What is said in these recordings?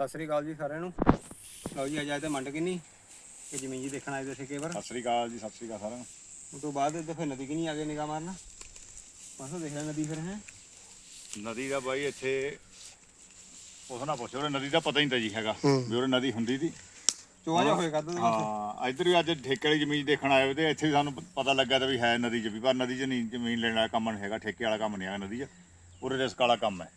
ਸਤਿ ਸ੍ਰੀ ਅਕਾਲ ਜੀ ਸਾਰਿਆਂ ਨੂੰ। ਲਓ ਜੀ ਅੱਜ ਆਏ ਤੇ ਮੰਡ ਕਿੰਨੀ? ਇਹ ਜ਼ਮੀਨ ਜੀ ਦੇਖਣ ਆਏ ਤੇ ਸੀ ਕੇਵਰ ਸਤਿ ਸ੍ਰੀ ਅਕਾਲ ਜੀ ਸਤਿ ਸ੍ਰੀ ਅਕਾਲ ਸਾਰਿਆਂ ਨੂੰ। ਉਸ ਤੋਂ ਬਾਅਦ ਇੱਥੇ ਫਿਰ ਨਦੀ ਕਿੰਨੀ ਆ ਗਏ ਨਿਗਾਹ ਮਾਰਨਾ? ਬਸ ਦੇਖ ਲੈ ਨਦੀ ਫਿਰ ਹੈ? ਨਦੀ ਦਾ ਬਾਈ ਇੱਥੇ ਉਸ ਨਾਲ ਪੁੱਛੋ ਨਦੀ ਦਾ ਪਤਾ ਹੀ ਨਹੀਂ ਤਾਂ ਜੀ ਹੈਗਾ। ਵੀ ਉਹ ਨਦੀ ਹੁੰਦੀ ਸੀ। ਚੋਆ ਜਿਹਾ ਹੋਏ ਕਰਦਾ ਤਾਂ ਹਾਂ ਇੱਧਰ ਵੀ ਅੱਜ ਠੇਕੇ ਵਾਲੀ ਜ਼ਮੀਨ ਦੇਖਣ ਆਏ ਹੋਏ ਤੇ ਇੱਥੇ ਵੀ ਸਾਨੂੰ ਪ- ਪਤਾ ਲੱਗਾ ਤਾਂ ਵੀ ਹੈ ਨਦੀ 'ਚ ਵੀ ਪਰ ਨਦੀ 'ਚ ਨਹੀਂ ਜ਼ਮੀਨ ਲੈਣ ਵਾਲਾ ਕੰਮ ਨਹੀਂ ਹੈਗਾ ਠੇਕੇ ਵਾਲਾ ਕੰਮ ਨਹੀਂ ਹੈਗਾ ਨਦੀ 'ਚ। ਉਰੇ ਰਿਸਕ ਵਾਲਾ ਕੰਮ ਹੈ।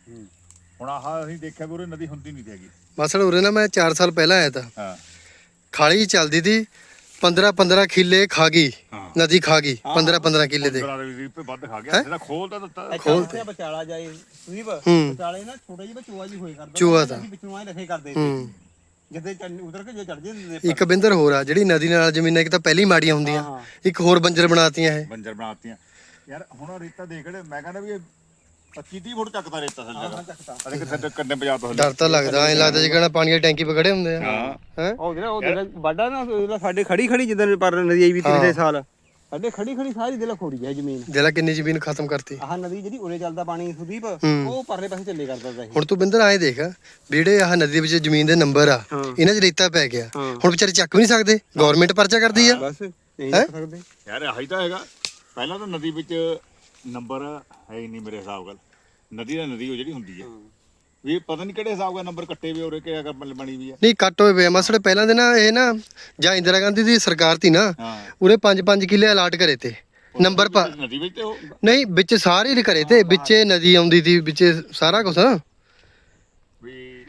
ਹੁਣ ਆਹ ਅਸੀਂ ਦੇਖਿਆ ਵੀ ਉਰੇ ਨਦੀ ਹੁੰਦੀ ਨਹੀਂ ਹੈਗੀ। ਮਸਲ ਉਰੇ ਨਾ ਮੈਂ 4 ਸਾਲ ਪਹਿਲਾਂ ਆਇਆ ਤਾਂ। ਹਾਂ। ਖਾਲੀ ਚੱਲਦੀ ਤੀ 15 15 ਕਿੱਲੇ ਖਾ ਗਈ ਹਾਂ। ਨਦੀ ਖਾ ਗਈ 15 15 ਕਿੱਲੇ ਦੇ। ਪੰਦਰਾਂ ਦੇ ਵੀ ਵੱਧ ਖਾ ਗਿਆ। ਜਿਹੜਾ ਖੋਲ ਤਾਂ ਦਿੱਤਾ। ਖੋਲ ਤੇ। ਬਚਾਲਾ ਜਾਏ ਸੁਨੀਪ ਹੂੰ। ਬਚਾਲੇ ਨਾ ਛੋਟਾ ਜਿਹਾ ਚੋਆ ਜੀ ਹੋਏ ਕਰਦਾ। ਚੋਆ ਤਾਂ। ਅਸੀਂ ਵਿੱਚੋਂ ਆਏ ਰਖੇ ਕਰਦੇ। ਹੂੰ। ਜਿੱਦੇ ਉਧਰ ਕੇ ਜੇ ਚੜ ਜਾਂਦੇ ਨੇ ਇੱਕ ਬਿੰਦਰ ਹੋਰ ਆ ਜਿਹੜੀ ਨਦੀ ਨਾਲ ਜ਼ਮੀਨਾਂ ਇੱਕ ਤਾਂ ਪਹਿਲੀ ਮਾੜੀਆਂ ਹੁੰਦੀਆਂ। ਹਾਂ। ਇੱਕ ਹੋਰ ਬੰਜਰ ਬਣਾਤੀਆਂ ਇਹ। ਬੰਜਰ ਬਣਾਤੀਆਂ। ਯਾਰ ਹੁਣ ਰੇਤਾ ਦੇਖ ਲੈ ਮੈਂ ਕਹਿੰਦਾ ਵੀ ਇਹ 25 30 ਫੁੱਟ ਚੱਕਦਾ ਰੇਤਾ ਥੱਲੇ ਹਾਂ ਦਾ? ਚੱਕਤਾ ਅਰੇ ਕਿੱਥੇ ਕੰਡੇ ਪੰਜਾਬ ਤੋਂ ਡਰ ਤਾਂ ਲੱਗਦਾ ਐ ਲੱਗਦਾ ਜਿਵੇਂ ਪਾਣੀ ਦੀ ਟੈਂਕੀ 'ਤੇ ਖੜੇ ਹੁੰਦੇ ਆ। ਹਾਂ। ਹੈ? ਉਹ ਜਿਹੜਾ ਉਹ ਜਿਹੜਾ ਵਾਡਾ ਨਾ ਉਹਦਾ ਸਾਡੇ ਖੜੀ ਖੜੀ ਜਿੱਦਾਂ ਪਰ ਨਦੀ ਆਈ ਵੀ ਪਿਛਲੇ ਸਾਲ। ਸਾਡੇ ਖੜੀ ਖੜੀ ਸਾਰੀ ਦਿਲ ਖੋੜੀ ਹੈ ਜ਼ਮੀਨ। ਦੇਲਾ ਕਿੰਨੀ ਜ਼ਮੀਨ ਖਤਮ ਕਰਤੀ। ਆਹ ਨਦੀ ਜਿਹੜੀ ਉਰੇ ਚੱਲਦਾ ਪਾਣੀ ਸੁਦੀਪ ਹੂੰ। ਉਹ ਪਰਲੇ ਪਾਸੇ ਚੱਲੇ ਕਰਦਾ ਤਾ ਇਹ ਹੁਣ ਤੂੰ ਬਿੰਦਰ ਆਏ ਦੇਖ ਵੀ ਜਿਹੜੇ ਆਹ ਨਦੀ ਦੇ ਵਿੱਚ ਜ਼ਮੀਨ ਦੇ ਨੰਬਰ ਆ ਹਾਂ। ਇਹਨਾਂ 'ਚ ਰੇਤਾ ਪੈ ਗਿਆ। ਹਾਂ। ਹੁਣ ਵਿਚਾਰੇ ਚੱਕ ਵੀ ਨਹੀਂ ਸਕਦੇ ਗਵਰਨਮੈਂਟ ਪਰਚਾ ਕਰਦੀ ਆ। ਬਸ ਨਹੀਂ ਰੱਖ ਸਕਦੇ। ਯਾਰ ਆਹੀ ਤਾਂ ਹੈਗਾ। ਪਹਿਲਾਂ ਤਾਂ ਨਦੀ ਵਿੱਚ ਨੰਬਰ ਹੈ ਹੀ ਨਹੀਂ ਮੇਰੇ ਹਿਸਾਬ ਨਾਲ। ਨਦੀ ਦਾ ਨਦੀ ਉਹ ਜਿਹੜੀ ਹੁੰਦੀ ਹੈ। ਵੀ ਇਹ ਪਤਾ ਨਹੀਂ ਕਿਹੜੇ ਹਿਸਾਬ ਦਾ ਨੰਬਰ ਕੱਟੇ ਵੀ ਉਰੇ ਕਿਆ ਕਰ ਬਣੀ ਵੀ ਹੈ ਨਹੀਂ ਕੱਟ ਹੋਏ ਆ। ਮਸਲੇ ਪਹਿਲਾਂ ਦੇ ਨਾ ਇਹ ਨਾ ਜਾਂ ਇੰਦਰਾ ਗਾਂਧੀ ਦੀ ਸਰਕਾਰ ਤੀ ਨਾ ਹਾਂ। ਉਰੇ 5-5 ਕਿੱਲੇ ਅਲਾਟ ਕਰੇ ਤੇ। ਨੰਬਰ ਪਾ ਨਦੀ ਵਿੱਚ ਤੇ ਉਹ ਨਹੀਂ ਵਿੱਚ ਸਾਰੇ ਹੀ ਕਰੇ ਤੇ ਵਿੱਚੇ ਨਦੀ ਆਉਂਦੀ ਸੀ ਵਿੱਚੇ ਸਾਰਾ ਕੁਝ ਵੀ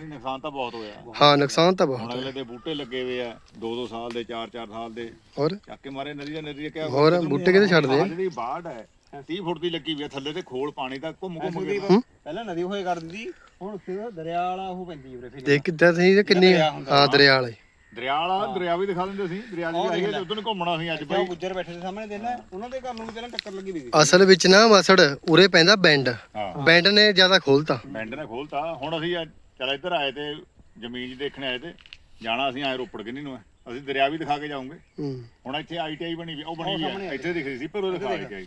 ਨੁਕਸਾਨ ਤਾਂ ਬਹੁਤ ਹੋਇਆ। ਹਾਂ ਨੁਕਸਾਨ ਤਾਂ ਹੁਣ ਬਹੁਤ ਅਗਲੇ ਦੇ ਬੂਟੇ ਲੱਗੇ ਹੋਏ ਆ 2-2 ਸਾਲ ਦੇ 4-4 ਸਾਲ ਦੇ। ਹੋਰ? ਚੱਕ ਕੇ ਮਾਰੇ ਨਦੀ ਦਾ ਨਦੀ ਦਾ ਕਿਆ ਹੋਰ ਬੂਟੇ ਕਿਤੇ ਛੱਡਦੇ ਆਹ ਜਿਹੜੀ ਬਾੜ ਹੈ 30 ਫੁੱਟ ਦੀ ਲੱਗੀ ਵੀ ਹੈ ਥੱਲੇ ਤੇ ਖੋਲ ਪਾਣੀ ਦਾ ਘੁੰਮ ਘੁੰਮ ਕੇ ਪਹਿਲਾਂ ਨਦੀ ਹੋਏ ਕਰਦੀ ਹੁਣ ਸਿਰ ਦਰਿਆ ਵਾਲਾ ਉਹ ਪੈਂਦੀ ਉਰੇ ਫਿਰ। ਦੇਖ ਕਿੱਦਾਂ ਸੀ ਤੇ ਕਿੰਨੀ ਹਾਂ ਦਰਿਆ ਵਾਲੇ। ਦਰਿਆ ਵਾਲਾ ਦਰਿਆ ਵੀ ਦਿਖਾ ਦਿੰਦੇ ਸੀ ਦਰਿਆ ਦੀ ਆਈ ਹੈ ਉਦੋਂ ਘੁੰਮਣਾ ਸੀ ਅੱਜ ਉਹ ਬਾਈ। ਗੁੱਜਰ ਬੈਠੇ ਦੇ ਸਾਹਮਣੇ ਦੇ ਨਾ ਉਹਨਾਂ ਦੇ ਘਰ ਨੂੰ ਵੀ ਪਹਿਲਾਂ ਟੱਕਰ ਲੱਗੀ ਵੀ ਸੀ। ਅਸਲ ਵਿੱਚ ਨਾ ਮਸੜ ਉਰੇ ਪੈਂਦਾ ਬੈਂਡ। ਹਾਂ। ਬੈਂਡ ਨੇ ਜ਼ਿਆਦਾ ਖੋਲਤਾ। ਬੈਂਡ ਨੇ ਖੋਲਤਾ। ਹੁਣ ਅਸੀਂ ਅੱਜ ਚੱਲ ਇੱਧਰ ਆਏ ਤੇ ਜ਼ਮੀਨ 'ਚ ਦੇਖਣ ਆਏ ਤੇ ਜਾਣਾ ਅਸੀਂ ਆਏ ਰੋਪੜ ਕਿੰਨੀ ਨੂੰ ਅਸੀਂ ਦਰਿਆ ਵੀ ਦਿਖਾ ਕੇ ਜਾਵਾਂਗੇ ਹੂੰ। ਹੁਣ ਇੱਥੇ ਆਈਟੀਆਈ ਬਣੀ ਵੀ ਉਹ ਬਣੀ ਵੀ ਹੈ ਇੱਥੇ ਦਿਖ ਰਹੀ ਸੀ ਪਰ ਉਹ ਦਿਖਾ ਆਈਟੀਆਈ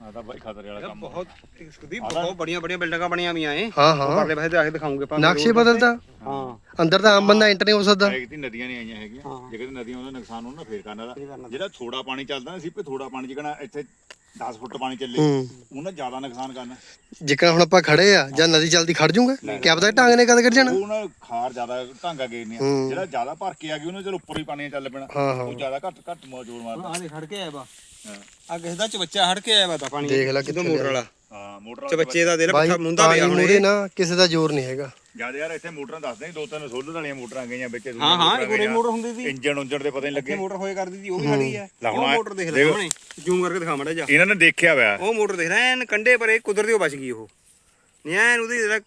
ਆ ਉਹਨੇ ਹਾਂ ਤਾਂ ਬਾਈ ਖਤਰੇ ਵਾਲਾ ਕੰਮ ਬਹੁਤ ਸੁਦੀਪ ਬਹੁਤ ਬੜੀਆਂ ਬੜੀਆਂ ਬਿਲਡਿੰਗਾਂ ਬਣੀਆਂ ਵੀਆਂ ਏ। ਹਾਂ ਉਹ ਹਾਂ ਪਰਲੇ ਪਾਸੇ ਤੇ ਆ ਕੇ ਦਿਖਾਉਂਗੇ ਆਪਾਂ। ਨਕਸ਼ੇ ਬਦਲਦਾ? ਹਾਂ। ਅੰਦਰ ਤਾਂ ਆਮ ਬੰਦਾ ਐਂਟਰ ਨਹੀਂ ਹੋ ਸਕਦਾ। ਇੱਕ ਦੀ ਨਦੀਆਂ ਨਹੀਂ ਆਈਆਂ ਹੈਗੀਆਂ। ਜੇ ਕਿਤੇ ਨਦੀਆਂ ਉਹਦਾ ਨੁਕਸਾਨ ਹੋਣਾ ਫੇਰ ਕਰਨਾ ਦਾ ਜਿਹੜਾ ਥੋੜਾ ਪਾਣੀ ਚੱਲਦਾ ਨਾ ਸਿੱਪੇ ਥੋੜਾ ਪਾਣੀ ਜਿਕਣਾ ਇੱਥੇ 10 ਫੁੱਟ ਪਾਣੀ ਚੱਲੇ ਉਹਨੇ ਜ਼ਿਆਦਾ ਨੁਕਸਾਨ ਕਰਨਾ। ਜਿੱਕਾ ਹੁਣ ਆਪਾਂ ਖੜੇ ਆ ਜਾਂ ਨਦੀ ਚਲਦੀ ਖੜ ਜੂਗੇ? ਕਿਆ ਪਤਾ ਢੰਗ ਨੇ ਕਦ ਕੱਢ ਜਾਣਾ? ਉਹ ਨਾ ਖਾਰ ਜ਼ਿਆਦਾ ਢਾਂਗਾ ਗੇਰਨੀਆਂ ਹੂੰ। ਜਿਹੜਾ ਜ਼ਿਆਦਾ ਭਰ ਕੇ ਆ ਗਈ ਉਹਨੇ ਚਲ ਉੱਪਰ ਹੀ ਪਾਣੀ ਚੱਲ ਪੈਣਾ। ਉਹ ਜ਼ਿਆਦਾ ਘੱਟ ਘੱਟ ਮੋ ਜੋਰ ਮਾਰਦਾ ਆ ਦੇ ਖੜ ਕੇ ਆਇਆ ਵਾ। ਆ ਕਿਸੇ ਦਾ ਚਵੱਚਾ ਹੜ ਕੇ ਆਇਆ ਵਾ ਤਾਂ ਪਾਣੀ। ਦੇਖ ਲੈ ਕਿੱਥੇ ਮੋਟਰ ਵਾਲਾ। ਹਾਂ ਮੋਟਰ ਚਵੱਚੇ ਦਾ ਦਿਲ ਬਾਈ ਪੱਖਾ ਮੁੰਦਾ ਪਾਣੀ ਪਿਆ ਹੁਣ ਮੂਰੇ ਨਾ ਕਿਸੇ ਦਾ ਜ਼ੋਰ ਨਹੀਂ ਹੈਗਾ। ਜਦ ਯਾਰ ਇੱਥੇ ਮੋਟਰਾਂ ਦੱਸਦੇ ਸੀ, ਦੋ ਤਿੰਨ ਸੋਲਰ ਵਾਲੀਆਂ ਮੋਟਰਾਂ ਗਈਆਂ ਵਿੱਚ ਹਾਂ ਹਾਂ ਇੱਕ ਉਰੇ ਮੋਟਰ ਹੁੰਦੀ ਸੀ। ਇੰਜਣ ਉਂਜਣ ਦੇ ਪਤਾ ਨਹੀਂ ਲੱਗੇ। ਮੋਟਰ ਹੋਏ ਕਰਦੀ ਸੀ ਉਹ ਵੀ ਖੜੀ ਹੈ। ਲੈ ਹੁਣ ਉਹ ਆ- ਮੋਟਰ ਦੇਖ ਲੈ ਦੇਖ। ਸਾਹਮਣੇ ਜ਼ੂਮ ਕਰਕੇ ਦਿਖਾ ਮੜਾ ਜਾ ਇਹਨਾਂ ਨੇ ਦੇਖਿਆ ਹੋਇਆ ਉਹ ਮੋਟਰ ਦੇਖ ਲੈ ਐਨ ਕੰਡੇ ਪਰ ਇਹ ਕੁਦਰਤੀ ਉਹ ਬਚ ਗਈ ਉਹ। ਨਹੀਂ ਐਨ ਉਹਦੀ ਜਿਹੜਾ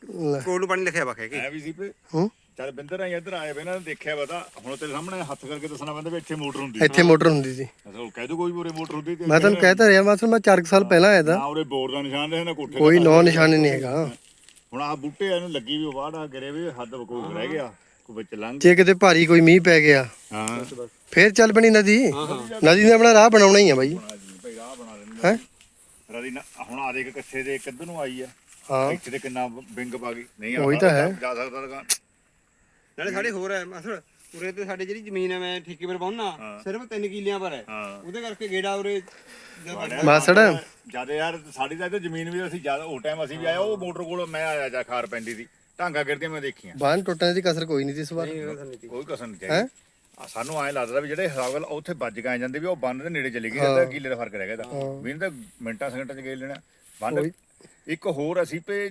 ਕੋਲ ਨੂੰ ਪਾਣੀ ਲਿਖਿਆ ਵਾ ਕਹਿ ਕੇ। ਐ ਵੀ ਸੀ ਪੇ ਹੂੰ। ਚੱਲ ਬਿੰਦਰ ਆਈ ਇੱਧਰ ਆਏ ਵੇ ਇਹਨਾਂ ਨੇ ਦੇਖਿਆ ਪਤਾ। ਹੁਣ ਤੇਰੇ ਸਾਹਮਣੇ ਹੱਥ ਕਰਕੇ ਦੱਸਣਾ ਪੈਂਦਾ ਵੀ ਇੱਥੇ ਮੋਟਰ ਹੁੰਦੀ ਇੱਥੇ ਮੋਟਰ ਹੁੰਦੀ ਸੀ। ਅਸਲ ਕਹਿ ਦੋ ਕੋਈ ਵੀ ਉਰੇ ਮੋਟਰ ਹੁੰਦੀ ਤੇ ਮੈਂ ਤੁਹਾਨੂੰ ਕਹਿਤਾ ਰਿਹਾ ਮਸਲ ਮੈਂ 4 ਸਾਲ ਪਹਿਲਾਂ ਆਇਆ ਨਾ ਤਾਂ ਉਰੇ ਬੋਰ ਦਾ ਨਿਸ਼ਾਨ ਰਹੇ ਨਾ ਕੋਠੇ ਕੋਈ ਦਾ। ਨੌ ਨਿਸ਼ਾਨ ਨਹੀਂ ਹੈਗਾ। ਹੁਣ ਆ ਬੂਟੇ ਇਹਨੂੰ ਲੱਗੀ ਵੀ ਵਾੜ ਆ ਗਰੇ ਵੀ ਹੱਦ ਬਕੂਕ ਰਹਿ ਗਿਆ ਕੋਈ ਵਿੱਚ ਲੰਘ ਜੇ ਕਿਤੇ ਭਾਰੀ ਕੋਈ ਮੀਂਹ ਪੈ ਗਿਆ ਹਾਂ। ਫੇਰ ਚੱਲ ਬਣੀ ਨਦੀ। ਨਦੀ ਨੇ ਆਪਣਾ ਰਾਹ ਬਣਾਉਣਾ ਹੀ ਆ ਬਾਈ। ਬਣਾ ਦੀ ਭਈ ਰਾਹ ਬਣਾ ਦੇਣੀ ਹੈਂ? ਰਦੀ ਨਾ ਹੁਣ ਆ ਦੇਖ ਕੱਛੇ ਦੇ ਕਿੱਧਰ ਨੂੰ ਆਈ ਆ। ਹਾਂ। ਇੱਥੇ ਤੇ ਕਿੰਨਾ ਵਿੰਗ ਪਾ ਗਈ। ਨਹੀਂ ਉਹੀ ਤਾਂ ਹੈ। ਜਾ ਸਕਦਾ ਤਾਂ ਨਾਲੇ ਸਾਡੇ ਹੋਰ ਹੈ ਅਸਲ ਉਰੇ ਤੇ ਸਾਡੇ ਜਿਹੜੀ ਜ਼ਮੀਨ ਹੈ ਮੈਂ ਠੇਕੇ ਪਰ ਪਾਉਣਾ ਸਿਰਫ 3 ਕਿੱਲਿਆਂ ਪਰ ਹੈ। ਹਾਂ। ਉਹਦੇ ਕਰਕੇ ਗੇੜਾ ਉਰੇ ਮਾਸੜ। ਜਦ ਯਾਰ ਸਾਡੀ ਤਾਂ ਇੱਥੇ ਜ਼ਮੀਨ ਵੀ ਅਸੀਂ ਜਦ ਉਹ ਟਾਈਮ ਅਸੀਂ ਵੀ ਆਏ ਉਹ ਮੋਟਰ ਕੋਲ ਮੈਂ ਆਇਆ ਜਾ ਖਾਰ ਪੈਂਦੀ ਸੀ ਢਾਂਗਾ ਗਿਰਦੀਆਂ ਮੈਂ ਦੇਖੀਆਂ। ਬਾਹਨ ਟੁੱਟਣ ਦੀ ਕਸਰ ਕੋਈ ਨਹੀਂ ਸੀ ਇਸ ਵਾਰ। ਕੋਈ ਕਸਰ ਨਹੀਂ ਚਾਹੀਦੀ ਸਾਨੂੰ ਐਂ ਲੱਗਦਾ ਵੀ ਜਿਹੜੇ ਹਰਾਵਲ ਉੱਥੇ ਵੱਜ ਕੇ ਆ ਜਾਂਦੇ ਵੀ ਉਹ ਬੰਨ ਦੇ ਨੇੜੇ ਚਲੀ ਗਈ ਤਾਂ ਕਿਲੇ ਦਾ ਫ਼ਰਕ ਰਹਿ ਗਿਆ ਤਾਂ ਵੀ ਇਹਨਾਂ ਤਾਂ ਮਿੰਟਾਂ ਸਕਿੰਟਾਂ ਚ ਗਏ ਲੈਣਾ। ਬੰਨ ਇੱਕ ਹੋਰ ਅਸੀਂ ਪੇ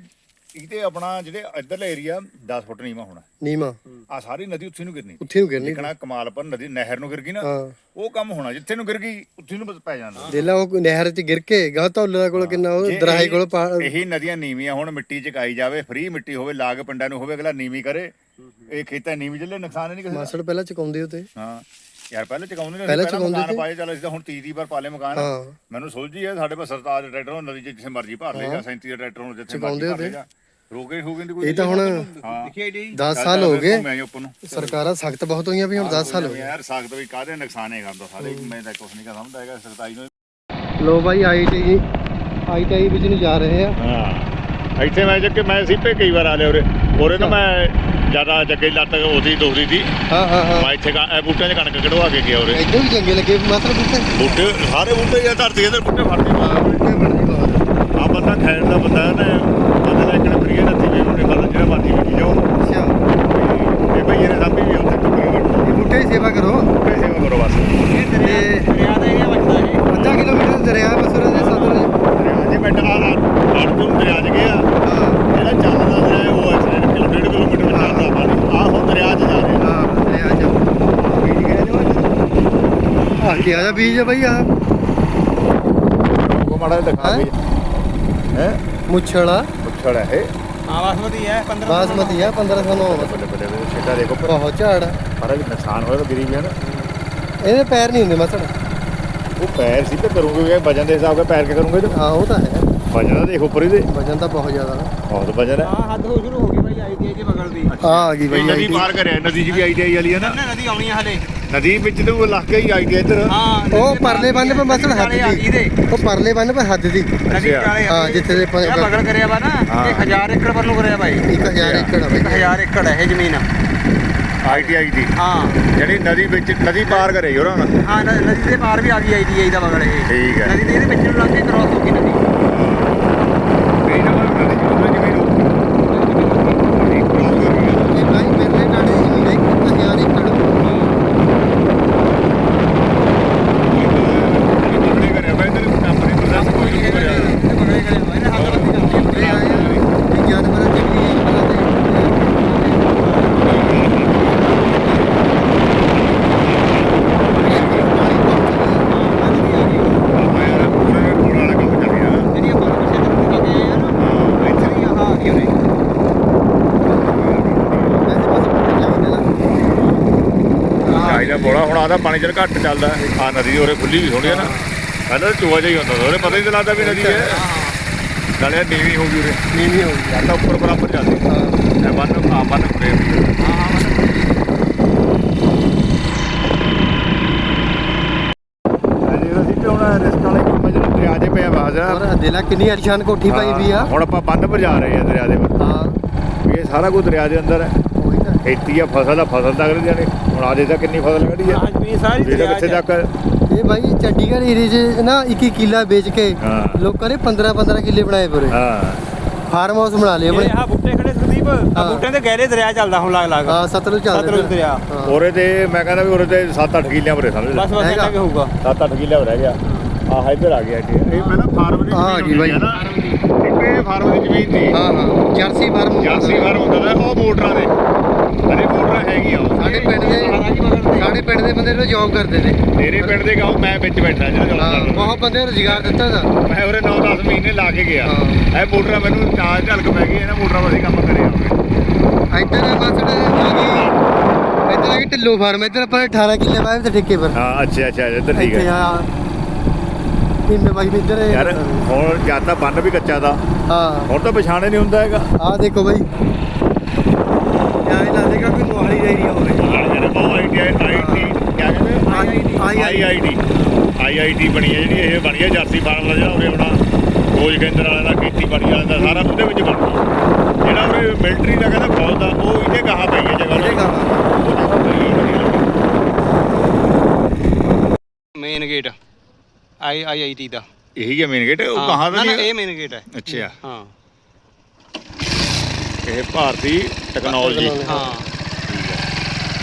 ਇਹਦੇ ਆਪਣਾ ਜਿਹੜੇ ਇੱਧਰਲਾ ਏਰੀਆ 10 ਫੁੱਟ ਨੀਵਾ ਹੋਣਾ। ਨੀਮਾ ਆ ਸਾਰੀ ਨਦੀ ਉੱਥੇ ਨੂੰ ਗਿਰਨੀ। ਉੱਥੇ ਨੂੰ ਗਿਰਨੀ। ਦੇਖਣਾ ਕਮਾਲਪੁਰ ਨਦੀ ਨਹਿਰ ਨੂੰ ਗਿਰ ਗਈ ਨਾ ਉਹ ਕੰਮ ਹੋਣਾ ਜਿੱਥੇ ਨੂੰ ਗਿਰ ਗਈ ਉੱਥੇ ਨੂੰ ਪੈ ਜਾਣਾ ਦੇਲਾ ਉਹ ਨਹਿਰ 'ਚ ਗਿਰ ਕੇ ਗਾਹ ਧੌਲੇ ਕੋਲ ਕਿੰਨਾ ਉਹ ਦਰਾਹੇ ਇਹ- ਕੋਲ ਇਹੀ ਨਦੀਆਂ ਨੀਵੀਆਂ ਹੁਣ ਮਿੱਟੀ ਚ ਕਾਈ ਜਾਵੇ ਫ੍ਰੀ ਮਿੱਟੀ ਹੋਵੇ ਲਾਗ ਪਿੰਡਾਂ ਨੂੰ ਹੋਵੇ ਅਗਲਾ ਨੀਵੀਂ ਕਰੇ। ਇਹ ਖੇਤਾਂ ਨੀਵੀਂ ਚੱਲੇ ਨੁਕਸਾਨ ਨਹੀਂ ਕਿਸੇ ਮਾਸੜ ਪਹਿਲਾਂ ਚੁਕਾਉਂਦੇ ਉਤੇ ਹਾਂ। ਯਾਰ ਪਹਿਲਾਂ ਚਕਾਉਂਦੇ ਨੇ ਪਹਿਲਾਂ ਚੁਕਾਉਂਦੇ ਤੇ। ਪਾਏ ਚੱਲ ਅਸੀਂ ਤਾਂ ਹੁਣ 30 ਦੀ ਵਾਰ ਪਾਲੇ ਮਕਾਨ। ਮੈਨੂੰ ਸੁਲਝੀ ਹੈ ਸਾਡੇ ਪਾਸ ਸਰਤਾਜ ਟਰੈਕਟਰ ਸੀ ਜਿੱਥੇ ਮਰਜ਼ੀ ਭਰ ਲੈ ਜਾਂ 37 ਦੇ ਟਰੈਕਟਰ ਹੁਣ ਜਿੱਥੇ ਮਰਜ਼ੀ ਭਰ ਲੈ ਰੋਕੇ ਹੋ ਗਈ ਕੋਈ ਇਹ ਤਾਂ ਹੁਣ ਹਾਂ ਦੇਖੀ ਆਈਡੀ 10 ਸਾਲ ਹੋ ਗਏ। ਮੈਂ ਉੱਪਰ ਨੂੰ। ਸਰਕਾਰਾਂ ਸਖਤ ਬਹੁਤ ਹੋਈਆਂ ਵੀ ਹੁਣ 10 ਸਾਲ ਹੋ ਗਏ। ਯਾਰ ਸਾਖਤ ਵੀ ਕਾਹਦੇ ਨੁਕਸਾਨ ਹੈ ਕਰਦਾ ਸਾਰੇ ਮੈਂ ਤਾਂ ਕੁਝ ਨਹੀਂ ਕਹ ਸਮਝਦਾ ਹੈਗਾ ਸਰਤਾਜ ਨੂੰ। ਲੋ ਬਾਈ ਆਈਟੀ ਆਈਟੀ ਵਿੱਚ ਨੂੰ ਜਾ ਰਹੇ ਆ। ਹਾਂ। ਇੱਥੇ ਮੈਂ ਜੱਕੇ ਮੈਂ ਸੀਪੇ ਕਈ ਵਾਰ ਆ ਲਿਆ ਉਰੇ। ਉਰੇ ਨਾ ਮੈਂ ਜ਼ਿਆਦਾ ਜੱਗੇ ਲੱਤ ਉਹਦੀ ਦੋਹਰੀ ਦੀ ਹਾਂ ਹਾਂ ਹਾਂ। ਮੈਂ ਇੱਥੇ ਕਾ- ਇਹ ਬੂਟਿਆਂ 'ਚ ਕਣਕ ਕਢਵਾ ਕੇ ਗਿਆ ਉਰੇ। ਇੱਧਰ ਵੀ ਚੰਗੇ ਲੱਗੇ ਮਾਸੜ ਬੁੱਤੇ ਬੂਟੇ ਸਾਰੇ ਬੂਟੇ ਜਾਂ ਧਰਤੀ ਦੇ ਬੂਟੇ ਫੜਦੇ ਹਾਂ ਬੁੱਤੇ ਬਣਦੀ ਬਹੁਤ ਆ। ਬੰਦਾ ਖੈਰ ਦਾ ਬੰਦਾ ਹੈ ਨਾ ਬੰਦੇ ਦਾ ਇੱਕ ਫਰੀਏ ਨੱਤੀ ਵੀ ਉਹਨੇ ਗੱਲ ਜਿਹੜਾ ਮਰਜ਼ੀ ਵੀ ਜਾਓ ਅੱਛਾ ਇਹ ਭਈਏ ਨੇ ਸਾਂਭੀ ਵੀ ਉੱਥੇ ਟੁੱਕਰੀ ਵੜਦੀ ਇਹ ਬੁੱਟੇ ਦੀ ਸੇਵਾ ਕਰੋ। ਬੂਟੇ ਸੇਵਾ ਕਰੋ ਬਸ। ਇਹ ਦਰਿਆ ਦਰਿਆ ਦਾ ਏਰੀਆ ਵੱਜਦਾ ਇਹ ਅੱਧਾ ਕਿਲੋਮੀਟਰ ਦਰਿਆ ਬਸਰਾ ਦੇ ਸਦਰ ਦੇ ਦਰਿਆ ਜੇ ਪਿੰਡ ਆ ਆੜ ਤੋਂ ਦਰਿਆ ਚ ਗਿਆ। ਹਾਂ। ਜਿਹੜਾ ਚੱਲਦਾ ਦਰਿਆ ਹੈ ਉਹ ਇਸ ਸਾਈਡ ਕਿਲੋ ਡੇਢ ਕਿਲੋਮੀਟਰ ਵਿੱਚ ਚੱਲਦਾ ਪਾਣੀ ਆ ਹੁਣ ਦਰਿਆ ਚ ਜਾ ਰਿਹਾ। ਹਾਂ ਦਰਿਆ ਚ। ਬੀਜ ਗਿਆ ਜੋ ਅੱਜ ਆ ਕੀ ਆ ਜਾ ਬੀਜ ਆ ਬਈ ਆ। ਉਹ ਮਾੜਾ ਜਿਹਾ ਦਿਖਾ ਹੈਂ? ਵੀ ਹੈ? ਮੁੱਛੜਾ ਪੁੱਛੜ ਹੈ ਹਾਂ ਬਾਸਮਤੀ ਹੈ 15 ਬਾਸਮਤੀ ਆ 1509 ਬੱਲੇ ਛੇਟਾ ਦੇਖੋ ਪਰ ਬਹੁਤ ਝਾੜ। ਆ। ਸਾਰਾ ਵੀ ਨੁਕਸਾਨ ਹੋਇਆ ਤਾਂ ਗਰੀਬ ਹੈ ਨਾ। ਇਹਦੇ ਪੈਰ ਨਹੀਂ ਹੁੰਦੇ ਮਾਸੜ। ਉਹ ਪੈਰ ਸੀ ਤੇ ਕਰੂਗੇ ਵਜਨ ਦੇ ਹਿਸਾਬ ਨਾਲ ਪੈਰ ਕੇ ਕਰੂਗੇ ਤੇ ਹਾਂ ਉਹ ਤਾਂ ਹੈ। ਵਜਨ ਦਾ ਦੇਖ ਉੱਪਰ ਹੀ ਦੇ। ਵਜਨ ਤਾਂ ਬਹੁਤ ਜ਼ਿਆਦਾ। ਬਹੁਤ ਵਜਨ ਹੈ। ਹਾਂ ਹੱਦ ਹੋ ਸ਼ੁਰੂ ਹੋ ਗਈ ਭਾਈ ਆਈਟੀ ਦੇ ਬਗਲ ਦੀ। ਆ ਆ ਗਈ ਬਈ ਨਦੀ ਪਾਰ ਕਰਿਆ ਨਦੀ ਚ ਵੀ ਆਈਟੀਆਈ ਵਾਲੀ ਹੈ ਨਾ। ਨਾ ਨਦੀ ਆਉਣੀ ਆ ਹਲੇ। ਨਦੀ ਵਿੱਚ ਤੇ ਉਹ ਇਲਾਕਾ ਹੀ ਆਈਟੀਆਈ ਇੱਧਰ। ਹਾਂ ਉਹ ਪਰਲੇ ਬੰਨ ਪੇ ਮਾਸੜ ਹੱਦ ਦੀ। ਉਹ ਪਰਲੇ ਬੰਨ ਪੇ ਹੱਦ ਦੀ। ਨਦੀ। ਵਾਲੇ ਹਾਂ, ਜਿੱਥੇ ਦੇ ਪ- ਇਹ ਬਗਲ ਕਰਿਆ ਵਾ ਨਾ। ਇਹ 1000 ਏਕੜ ਪਰ ਨੂੰ ਕਰਿਆ ਭਾਈ 1000 ਏਕੜ ਆ ਬਈ। 1000 ਏਕੜ ਹੈ ਇਹ ਜ਼ਮੀਨ ਆਈਟੀਆਈ ਦੀ। ਹਾਂ। ਜਿਹੜੀ ਨਦੀ ਵਿੱਚ ਨਦੀ ਪਾਰ ਕਰੇ ਉਹਨਾਂ ਨਾਲ ਹਾਂ ਨ- ਨਦੀ ਦੇ ਪਾਰ ਵੀ ਆ ਗਈ ਆਈਟੀਆਈ ਦਾ ਬਗਲ ਇਹ। ਠੀਕ ਹੈ। ਨਦੀ ਦੇ ਇਹਦੇ ਵਿੱਚ ਨੂੰ ਲੱਗ ਕੇ ਕ੍ਰਾਸ ਹੋ ਗਈ ਨਦੀ ਕਈ ਨਾ ਨਦੀ ਚ ਉਹਨਾਂ ਜ਼ਮੀਨ ਹੋਊਗੀ ਕ੍ਰੋਸ ਹੋ ਗਈ ਇਹ ਭਾਈ ਮੇਰੇ ਨਾਲੇ ਜ਼ਮੀਨ ਹੈ 1000 ਏਕੜ ਇਹ ਕਰਿਆ ਮੈਂ ਇੱਧਰ ਕੰਪਨੀ ਪ੍ਰੋਸੈਸ ਕੋਈ ਨਹੀਂ ਕਰਿਆ ਇਹ ਬਗਲੇ ਕਰਿਆ ਵਾ ਇਹਨੇ ਹੱਦ ਵੱਧ ਕਰਦੀ ਇਹ ਆਏ ਆ ਇਹ ਜਾਨਵਰਾਂ ਜੰਗਲੀ ਜਾਨਵਰਾਂ ਦੇ ਆਪਾਂ ਯਾਰ ਪੂਰੇ ਕੋਲ ਵਾਲਾ ਕੰਮ ਚੱਲ ਰਿਹਾ ਜਿਹੜੀਆਂ ਬਾਹਰ ਪਿੱਛੇ ਤੋਂ ਨਿਕਲ ਕੇ ਆਏ ਆ ਨਾ ਹਾਂ ਇੱਥੇ ਇੱਥੇ ਆਹ ਆ ਗਈ ਉਰੇ ਚਾਹੀਦਾ ਬੋਲਾ ਹੁਣ ਆਦਾ ਪਾਣੀ ਚਲ ਘੱਟ ਚੱਲਦਾ। ਆ ਨਦੀ ਉਹਰੇ ਖੁੱਲੀ ਵੀ ਥੋੜੀ ਹੈ ਨਾ। ਪਹਿਲਾਂ ਤਾਂ ਚੋਆ ਜਿਹਾ ਹੀ ਹੁੰਦਾ ਸੀ, ਉਹਰੇ ਪਤਾ ਹੀ ਨਹੀਂ ਲੱਗਦਾ ਵੀ ਨਦੀ ਹੈ। ਨਾਲੇ ਨੀਵੀਂ ਹੋ ਗਈ ਉਰੇ। ਨੀਵੀਂ ਹੋ ਗਈ। ਜਾਂ ਤਾਂ ਉੱਪਰ ਬਰਾਬਰ ਚੱਲਦੀ ਹਾਂ। ਐ ਬੰਨ ਆ ਬੰਨ ਫਰੇ ਹਾਂ ਹਾਂ ਤੇ ਦਿਲਾ ਕਿੰਨੀ ਅਰਸ਼ਾਨ ਕੋਠੀ ਪਾਈ ਵੀ ਆ। ਹੁਣ ਆਪਾਂ ਬੰਨ ਪਰ ਜਾ ਰਹੇ ਆ ਦਰਿਆ ਦੇ ਵੱਲ। ਹਾਂ। ਵੀ ਇਹ ਸਾਰਾ ਕੁਝ ਦਰਿਆ ਦੇ ਅੰਦਰ ਹੈ। ਤਾਂ। ਖੇਤੀ ਆ ਫਸਲ ਆ ਫਸਲ ਤੱਕ ਦੇ ਜਾਣੇ। ਹੁਣ ਆਦੇ ਤਾਂ ਕਿੰਨੀ ਫਸਲ ਕੱਢੀ ਆ? ਹਾਂ ਜ਼ਮੀਨ ਸਾਰੀ ਵੀ ਇਹਦਾ ਦਰਿਆ ਕਿੱਥੇ 'ਚ ਆ। ਤੱਕ? ਇਹ ਭਾਈ ਚੰਡੀਗੜ੍ਹ ਏਰੀਏ 'ਚ ਨਾ 21 ਕਿੱਲਾ ਵੇਚ ਕੇ ਹਾਂ। ਲੋਕਾਂ ਨੇ 15 15 ਕਿੱਲੇ ਬਣਾਏ ਪੂਰੇ। ਹਾਂ। ਫਾਰਮ ਹਾਊਸ ਬਣਾ ਲਏ ਆਪਣੇ। ਇਹ ਆ ਬੁੱਟੇ ਖੜੇ ਸੰਦੀਪ। ਆ ਹਾਂ। ਬੁੱਟਿਆਂ ਦੇ ਗਹਿਰੇ ਦਰਿਆ ਚੱਲਦਾ ਹੁਣ ਲੱਗ ਲੱਗ। ਹਾਂ ਸਤਲੁਜ ਚੱਲਦੇ ਸਤਲੁਜ। ਦਰਿਆ। ਹਾਂ। ਉਹਰੇ ਤੇ ਮੈਂ ਕਹਿੰਦਾ ਵੀ ਉਹਰੇ ਤੇ 7-8 ਕਿੱਲਿਆਂ ਭਰੇ ਸਮਝ ਲੈ। ਬਸ ਬਸ ਹੈਗਾ। ਇੰਨਾ ਕਿ ਹੋਊਗਾ। 7-8 ਕਿੱਲੇ ਹੋ ਰਹਿ ਗਿਆ। ਆਹ ਇੱਧਰ ਆ ਗਿਆ ਇਹ ਇਹ ਪਹਿਲਾਂ ਫਾਰਮ ਦੀ ਆਹ ਆ ਗਈ ਬਾਈ। ਇੱਕ ਇਹ ਫਾਰਮ ਦੀ ਜ਼ਮੀਨ ਸੀ। ਹਾਂ ਹਾਂ। ਜਰਸੀ ਫਾਰਮ ਜਾਸੀ ਫਾਰਮ ਹੁੰਦਾ ਤਾ ਉਹ ਮੋਟਰਾਂ ਦੇ ਅਰੇ ਮੋਟਰਾਂ ਹੈਗੀਆਂ ਉਹ। ਸਾਡੇ ਪਿੰਡ ਦੇ ਸਾਡੇ ਪਿੰਡ ਦੇ ਬੰਦੇ ਨੂੰ ਜੌਬ ਕਰਦੇ ਨੇ। ਤੇਰੇ ਪਿੰਡ ਦੇ ਗਾਉਂ ਮੈਂ ਵਿੱਚ ਬੈਠਾ ਜਿਹੜਾ ਗੱਲ ਹਾਂ ਕਰਦਾ। ਬਹੁਤ ਬੰਦੇ ਨੂੰ ਰੁਜ਼ਗਾਰ ਦਿੱਤਾ ਦਾ। ਮੈਂ ਉਰੇ 9-10 ਮਹੀਨੇ ਲਾ ਕੇ ਗਿਆ। ਹਾਂ। ਇਹ ਮੋਟਰਾਂ ਮੈਨੂੰ ਚਾਰ ਝਲਕ ਪੈ ਗਈ ਇਹਨਾਂ ਮੋਟਰਾਂ ਵਾਸਤੇ ਕੰਮ ਕਰੇ ਆਉਂਗੇ ਇੱਧਰ ਮਾਸੜ ਆ ਗਈ। ਇੱਧਰ ਆ ਗਈ ਢਿੱਲੋ ਫਾਰਮ ਇੱਧਰ ਆਪਾਂ ਨੇ 18 ਕਿੱਲੇ ਵਾਏ ਤੇ ਠੇਕੇ ਪਰ। ਹਾਂ ਅੱਛਾ ਅੱਛਾ ਇੱਧਰ ਠੀਕ ਇੱਥੇ ਹੈ। ਆ ਇੰਨੇ ਬਾਈ ਵੀ ਇੱਧਰ ਇਹ- ਯਾਰ ਹੁਣ ਜਾਂ ਤਾਂ ਬੰਨ ਵੀ ਕੱਚਾ ਦਾ। ਹਾਂ। ਹੁਣ ਤਾਂ ਪਛਾਣੇ ਨਹੀਂ ਹੁੰਦਾ ਹੈਗਾ। ਆਹ ਦੇਖੋ ਬਾਈ। ਯਾਰ ਲੱਗੇਗਾ ਕੋਈ ਮੋਹਾਲੀ ਦਾ ਏਰੀਆ ਹੋਵੇ ਜਿਹੜੇ ਬਹੁਤ ਆਈਟੀ ਆਈਟੀ ਕਿਆ ਕਹਿੰਦੇ? ਆਈਆਈਟੀ ਆਈਆਈਟੀ ਬਣੀ ਹੈ ਜਿਹੜੀ ਇਹ ਬਣੀ ਹੈ ਜਰਸੀ ਫਾਰਮ ਦਾ ਜਿਹੜਾ ਉਰੇ ਆਪਣਾ ਖੋਜ ਕੇਂਦਰ ਵਾਲਿਆਂ ਦਾ ਖੇਤੀਬਾੜੀ ਵਾਲਿਆਂ ਦਾ ਸਾਰਾ ਉਹਦੇ ਵਿੱਚ ਬਣ ਗਿਆ ਜਿਹੜਾ ਉਰੇ ਮਿਲਟਰੀ ਦਾ ਕਹਿੰਦਾ ਫੌਜ ਦਾ ਉਹ ਇਹਦੇ ਗਾਹਾਂ ਪਈ ਹੈ ਜਗ੍ਹਾ ਇਹਦੇ ਗਾਹਾਂ। Main gate I I I T ਦਾ। ਇਹੀ ਹੈ ਮੇਨ ਗੇਟ ਉਹ ਕਹਾਂ ਦਾ ਨਹੀਂ ਇਹ ਮੇਨ ਗੇਟ ਹੈ। ਅੱਛਾ। ਹਾਂ। ਇਹ ਭਾਰਤੀ ਟੈਕਨੋਲੋਜੀ ਹਾਂ।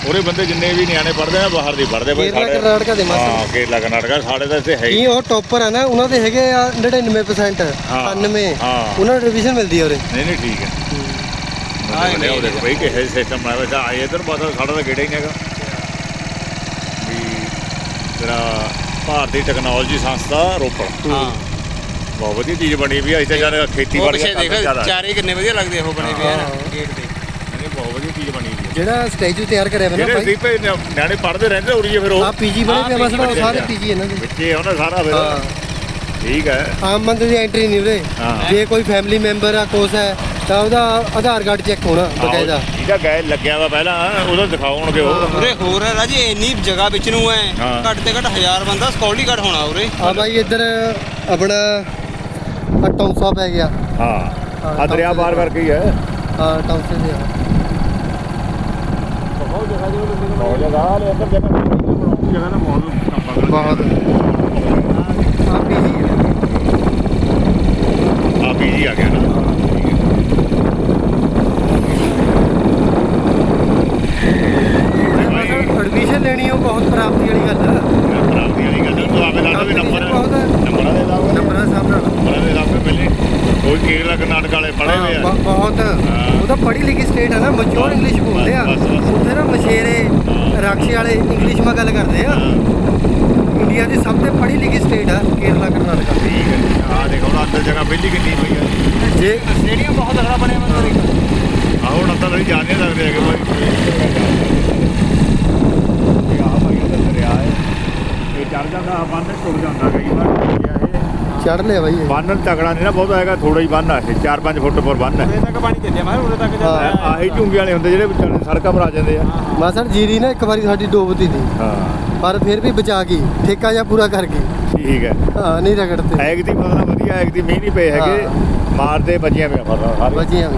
ਉਹਰੇ ਬੰਦੇ ਜਿੰਨੇ ਵੀ ਨਿਆਣੇ ਪੜ੍ਹਦੇ ਨੇ ਬਾਹਰ ਦੀ ਪੜ੍ਹਦੇ ਬਈ ਕੇਰਲਾ ਕਰਨਾਟਕਾ ਦੇ ਮਾਸਟਰ। ਹਾਂ ਕੇਰਲਾ ਕਰਨਾਟਕਾ ਸਾਡੇ ਤਾਂ ਇੱਥੇ ਹੈ ਹੀ। ਕੀ ਉਹ ਟੌਪਰ ਆ ਨਾ ਉਹਨਾਂ ਦੇ ਹੈਗੇ ਆ 99% ਹਾਂ, 99 ਹਾਂ। ਉਹਨਾਂ ਨੂੰ ਰਿਵੀਜ਼ਨ ਮਿਲਦੀ ਆ ਉਰੇ। ਨਹੀਂ ਨਹੀਂ ਠੀਕ ਹੈ। ਹਾਂ, ਹਾਂ ਇਹ ਦੇਖੋ ਬਈ ਕਿਹੇ ਸਿਸਟਮ ਬਣਾਇਆ ਹੋਇਆ ਆਏ ਇਧਰ ਪਾਸਾ ਸਾਡਾ ਤਾਂ ਗੇੜਾ ਹੀ ਨਹੀਂ ਹੈਗਾ। ਵੀ ਤੇਰਾ ਭਾਰਤੀ ਟੈਕਨੋਲੋਜੀ ਸੰਸਥਾ ਰੋਪੜ। ਹਾਂ। ਬਹੁਤ ਵਧੀਆ ਚੀਜ਼ ਬਣੀ ਵੀ ਅਸੀਂ ਤਾਂ ਯਾਰ ਖੇਤੀਬਾੜੀ ਪਿੱਛੇ ਦਾ ਕੰਮ ਜ਼ਿਆਦਾ ਚਾਰੇ ਕਿੰਨੇ ਵਧੀਆ ਲੱਗਦੇ ਉਹ ਬਣੇ ਪਏ ਆ ਨਾ ਹਾਂ। ਗੇਟ ਤੇ। ਨਹੀਂ ਬਹੁਤ ਵਧੀਆ ਚੀਜ਼ ਬਣੀ ਵੀ ਹੈ ਜਿਹੜਾ ਸਟੈਚੂ ਤਿਆਰ ਕਰਿਆ ਨਾ ਜਿਹੜੇ ਭਾਈ। ਦੀਪੇ ਨਿਆਣੇ ਪੜਦੇ ਰਹਿੰਦੇ ਉਰੀਏ ਫਿਰ ਉਹ। ਆ ਪੀਜੀ ਬਣੇ ਪਿਆ ਮਸਲਾ ਉਹ ਸਾਰੇ ਪੀਜੀ ਇਹਨਾਂ ਦੇ। ਵਿੱਚੇ ਉਹਨਾਂ ਸਾਰਾ ਫਿਰ। ਹਾਂ। ਠੀਕ ਹੈ ਆਮ ਬੰਦੇ ਦੀ ਐਂਟਰੀ ਨਹੀਂ ਉਰੇ। ਜੇ ਕੋਈ ਫੈਮਿਲੀ ਮੈਂਬਰ ਆ ਕੁਛ ਹੈ ਤਾਂ ਉਹਦਾ ਆਧਾਰ ਕਾਰਡ ਚੈੱਕ ਹੋਣਾ ਬਕਾਇਦਾ। ਜਿਹਦਾ ਗਏ ਲੱਗਿਆ ਵਾ ਪਹਿਲਾਂ ਉਹਦਾ ਦਿਖਾਉਣਗੇ ਉਹ। ਉਰੇ ਹੋਰ ਹੈ ਰਾਜੀ ਇੰਨੀ ਜਗ੍ਹਾ ਵਿੱਚ ਨੂੰ ਹੈ। ਘੱਟ ਤੇ ਘੱਟ 1000 ਬੰਦਾ ਸਕਿਉਰਟੀ ਗਾਰਡ ਹੋਣਾ ਉਰੇ। ਆ ਬਾਈ ਇੱਧਰ ਆਪਣਾ ਆ ਟੌਂਸਾ ਪੈ ਗਿਆ ਹਾਂ। ਆ ਦਰਿਆ ਪਾਰ ਕਰਕੇ ਹੀ ਹੈ। ਹਾਂ ਟੌਂਸੇ ਦੇ ਆ। ਬਹੁਤ ਜਗ੍ਹਾ ਜੋ ਬਹੁਤ ਜਗ੍ਹਾ ਲੈ ਅੰਦਰ ਜਗ੍ਹਾ ਬਣਾਉਣੀ ਜਗ੍ਹਾ ਨਾ ਬਹੁਤ ਕੰਮ ਬਹੁਤ ਆ ਪੀਜੀ ਹੈ ਆ ਪੀਜੀ ਆ ਗਿਆ ਨਾ ਐਡਮਿਸ਼ਨ ਲੈਣੀ ਉਹ ਬਹੁਤ ਪ੍ਰਾਪਤੀ ਵਾਲੀ ਗੱਲ ਆ ਪ੍ਰਾਪਤੀ ਵਾਲੀ ਗੱਲ ਤੂੰ ਆਵੇ ਲਾ ਵੀ ਨੰਬਰ ਬਹੁਤ ਹੈ। ਨੰਬਰਾਂ ਦੇ ਲਾਓ ਨੰਬਰਾਂ ਦੇ ਸਾਹਮਣੇ ਨੰਬਰਾਂ ਦੇ ਲਾਓ ਪਹਿਲੇ ਕੋਈ ਕੇਰਲਾ ਕਰਨਾਟਕ ਵਾਲੇ ਪੜੇ ਹੋਏ ਆ ਬ- ਬਹੁਤ ਉਹ ਤਾਂ ਪੜ੍ਹੀ ਲਿਖੀ ਸਟੇਟ ਹੈ ਨਾ ਮਚੋਰ ਇੰਗਲਿਸ਼ ਬੋਲਦੇ ਆ ਬਸ, ਬਸ। ਉੱਥੇ ਨਾ ਮਸ਼ੇਰੇ ਰਾਖਸ਼ੀ ਵਾਲੇ ਇੰਗਲਿਸ਼ ਮਾ ਗੱਲ ਕਰਦੇ ਆ ਇੰਡੀਆ ਦੀ ਸਭ ਤੋਂ ਪੜ੍ਹੀ ਲਿਖੀ ਸਟੇਟ ਆ ਕੇਰਲਾ ਕਰਨਾਟਕਾ ਠੀਕ ਹੈ ਆ ਦੇਖੋ ਹੁਣ ਅੰਦਰ ਜਗ੍ਹਾ ਪਹਿਲੀ ਕਿੰਨੀ ਪਈ ਹੈ। ਜੇ ਸਟੇਡੀਅਮ ਬਹੁਤ ਤਗੜਾ ਬਣਿਆ ਬੰਦਾ ਦੇਖ ਆਹ ਹੁਣ ਅੰਦਰ ਨਹੀਂ ਜਾ ਨਹੀਂ ਸਕਦੇ ਹੈਗੇ ਭਾਈ ਇਹ ਆ ਭਾਈ ਅੰਦਰ ਦਰਿਆ ਹੈ। ਇਹ ਚੜ ਜਾਂਦਾ ਬੰਨ ਟੁੱਟ ਜਾਂਦਾ ਕਈ ਵਾਰ। ਚੜ ਲਿਆ ਬਾਈ ਇਹ। ਬੰਨ ਤਗੜਾ ਨਹੀਂ ਨਾ ਬਹੁਤ ਹੈਗਾ ਥੋੜਾ ਹੀ ਬੰਨ ਆ ਇਹ 4-5 ਫੁੱਟ ਪਰ ਬੰਨ ਹੈ ਉਰੇ ਤੱਕ ਪਾਣੀ ਚੱਲਿਆ ਮੈਂ ਕਿਹਾ ਉਰੇ ਤੱਕ ਜਾਂਦਾ ਹੈ। ਆਹੀ ਝੁੰਗੇ ਵਾਲੇ ਹੁੰਦੇ ਜਿਹੜੇ ਵਿਚਾਲੇ ਸੜਕਾਂ ਪਰ ਆ ਜਾਂਦੇ ਆ। ਮਾਸੜ ਜੀਰੀ ਨਾ ਇੱਕ ਵਾਰੀ ਸਾਡੀ ਡੋਬਦੀ ਸੀ। ਹਾਂ। ਪਰ ਫਿਰ ਵੀ ਬਚਾ ਗਈ ਠੇਕਾ ਜਾਂ ਪੂਰਾ ਕਰ ਗਈ। ਠੀਕ ਹੈ। ਹਾਂ ਨਹੀਂ ਰਗੜਤੇ ਐਗ ਦੀ ਫਸਲਾਂ ਵਧੀਆ ਐਗ ਦੀ ਮੀਂਹ ਨਹੀਂ ਪਏ ਹੈਗੇ। ਮਾਰਦੇ ਬੱਜੀਆਂ ਪਿਆ ਫਸਲਾਂ ਸਾਰੇ ਬਚੀਆਂ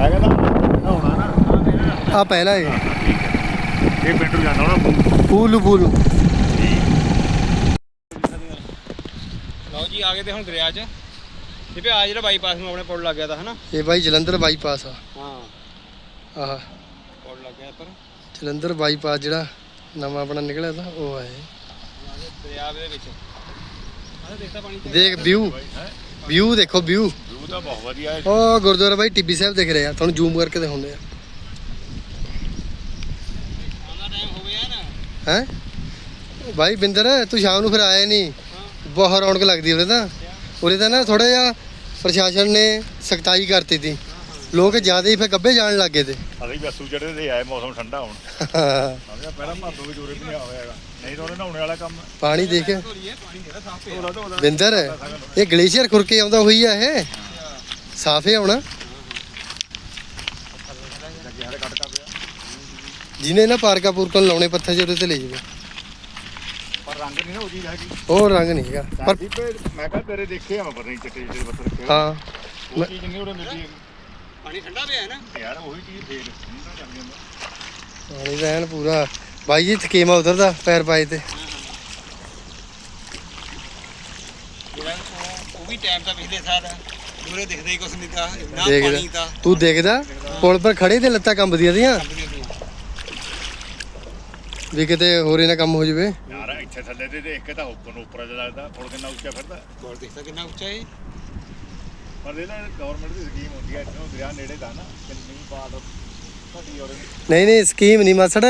ਹੈਗਾ ਨਾ ਹੋਣਾ ਨਾ। ਆ ਪਹਿਲਾ ਇਹ। ਇਹ ਪਿੰਡ ਨੂੰ ਜਾਂਦਾ ਹੋਣਾ ਪੂਲੂ। ਪੂਲੂ ਲਓ ਜੀ ਆ ਗਏ ਤੇ ਹੁਣ ਦਰਿਆ 'ਚ। ਤੇ ਵੀ ਆ ਜਿਹੜਾ ਬਾਈਪਾਸ ਨੂੰ ਆਪਣੇ ਪੁਲ ਲੱਗ ਗਿਆ ਤਾਂ ਹਨਾ? ਇਹ ਬਾਈ ਜਲੰਧਰ ਬਾਈਪਾਸ ਆ। ਹਾਂ। ਆਹ। ਪੁਲ ਲੱਗ ਗਿਆ ਪਰ ਜਲੰਧਰ ਬਾਈਪਾਸ ਜਿਹੜਾ ਨਵਾਂ ਆਪਣਾ ਨਿਕਲਿਆ ਤਾਂ ਉਹ ਹੈ ਦਰਿਆ ਦੇ ਵਿੱਚ। ਆਹ ਦੇਖਦਾ ਪਾਣੀ ਤੇ ਦੇਖ ਵਿਊ ਵਿਊ ਦੇਖੋ ਵਿਊ ਵਿਊ ਤਾਂ ਬਹੁਤ ਵਧੀਆ ਹੈ। ਉਹ ਗੁਰਦੁਆਰਾ ਬਾਈ ਟਿੱਬੀ ਸਾਹਿਬ ਦਿਖ ਰਿਹਾ ਤੁਹਾਨੂੰ ਜ਼ੂਮ ਕਰਕੇ ਦਿਖਾਉਂਦੇ ਆ। ਆਉਂਦਾ ਟਾਈਮ ਹੋ ਗਿਆ ਨਾ। ਹੈ? ਬਾਈ ਬਿੰਦਰ ਤੂੰ ਸ਼ਾਮ ਨੂੰ ਫਿਰ ਆਇਆ ਨਹੀਂ ਬਹੁਤ ਰੌਣਕ ਲੱਗਦੀ ਉਰੇ ਤਾਂ। ਉਰੇ ਤਾਂ ਨਾ ਥੋੜਾ ਜਿਹਾ ਪ੍ਰਸ਼ਾਸਨ ਨੇ ਸਖਤਾਈ ਕਰਤੀ ਤੀ। ਲੋਕ ਜ਼ਿਆਦਾ ਹੀ ਫਿਰ ਗੱਬੇ ਜਾਣ ਲੱਗੇ ਤੇ। ਅਸੀਂ ਅਸੂ ਚੜੇ ਤੇ ਆਏ ਮੌਸਮ ਠੰਡਾ ਹੁਣ। ਸਮਝਿਆ ਪਹਿਲਾਂ ਭਾਦੋ ਵਿੱਚ ਉਰੇ ਵੀ ਹੈਗਾ। ਨਹੀਂ ਤਾਂ ਉਹਨੇ ਨਹਾਉਣੇ ਵਾਲਾ ਕੰਮ। ਪਾਣੀ ਦੇਖ। ਜਿਹੜਾ ਬਿੰਦਰ ਇਹ ਗਲੇਸ਼ੀਅਰ ਖੁਰ ਕੇ ਆਉਂਦਾ ਹੋਈ ਆ ਇਹ। ਸਾਫੇ ਆਉਣਾ ਜਿਹਨੇ ਨਾ ਪਾਰਕਾ ਪੂਰਕਾ ਨੂੰ ਲਾਉਣੇ ਪੱਥਰ ਜਿਹੇ ਉਹਦੇ ਤੇ ਲੈ ਜਾਵੇ। ਰੰਗ ਨਹੀਂ ਨਾ ਉਹ ਚੀਜ਼ ਹੈਗੀ। ਉਹ ਰੰਗ ਨਹੀਂ ਹੈਗਾ ਪਰ ਪਰ ਮੈਂ ਕਿਹਾ ਤੇਰੇ ਦੇਖੇ ਆ ਮੈਂ ਪਤਾ ਨਹੀਂ ਚਿੱਟੇ ਜਿਹੇ ਪੱਥਰ ਰੱਖੇ ਹੋਏ। ਹਾਂ। ਉਹ ਚੀਜ਼ ਨਹੀਂ ਉਹਦੇ ਮਿਲਦੀ ਹੈਗੀ। ਪਾਣੀ ਠੰਡਾ ਪਿਆ ਹੈ ਨਾ? ਯਾਰ ਉਹੀ ਚੀਜ਼ ਫੇਰ ਨਹੀਂ ਤਾਂ ਚੱਲ ਜਾਂਦਾ ਪਾਣੀ ਦਾ ਐਨ ਪੂਰਾ। ਬਾਈ ਜੀ ਥਕੇਮਾ ਉਤਰਦਾ ਪੈਰ ਪਾਏ ਤੇ। ਜਿਹੜਾ ਉਹ- ਉਹ ਵੀ ਟਾਈਮ ਤਾਂ ਪਿਛਲੇ ਸਾਲ ਦੂਰੇ ਦਿਖਦਾ ਹੀ ਕੁਛ ਨਹੀਂ ਤਾਂ ਨਾ ਦੇਖਦਾ। ਪਾਣੀ ਤਾਂ। ਤੂੰ ਦੇਖਦਾ? ਪੁਲ ਪਰ ਖੜੇ ਤੇ ਲੱਤਾਂ ਕੰਬਦੀਆਂ ਦੀਆਂ ਵੀ ਕਿਤੇ ਹੋਰ ਇਹਨਾਂ ਕੰਮ ਹੋ ਜਵੇ। ਯਾਰ ਇੱਥੇ ਥੱਲੇ ਤੇ ਦੇਖ ਕੇ ਤਾਂ ਉੱਪਰ ਨੂੰ ਉੱਪਰ ਜਿਹਾ ਲੱਗਦਾ ਪੁਲ ਕਿੰਨਾ ਉੱਚਾ ਫਿਰਦਾ। ਹੋਰ ਦੇਖਦਾ ਕਿੰਨਾ ਉੱਚਾ ਹੈ ਪਰ ਇਹ ਨਾ ਗਵਰਨਮੈਂਟ ਦੀ ਸਕੀਮ ਹੁੰਦੀ ਹੈ ਇੱਥੋਂ ਦਰਿਆ ਨੇੜੇ ਦਾ ਨਾ ਕਿੰਨੀ ਬਾਤ ਤੁਹਾਡੀ ਔਰ ਨਹੀਂ ਨਹੀਂ ਸਕੀਮ ਨਹੀਂ ਮਾਸੜ।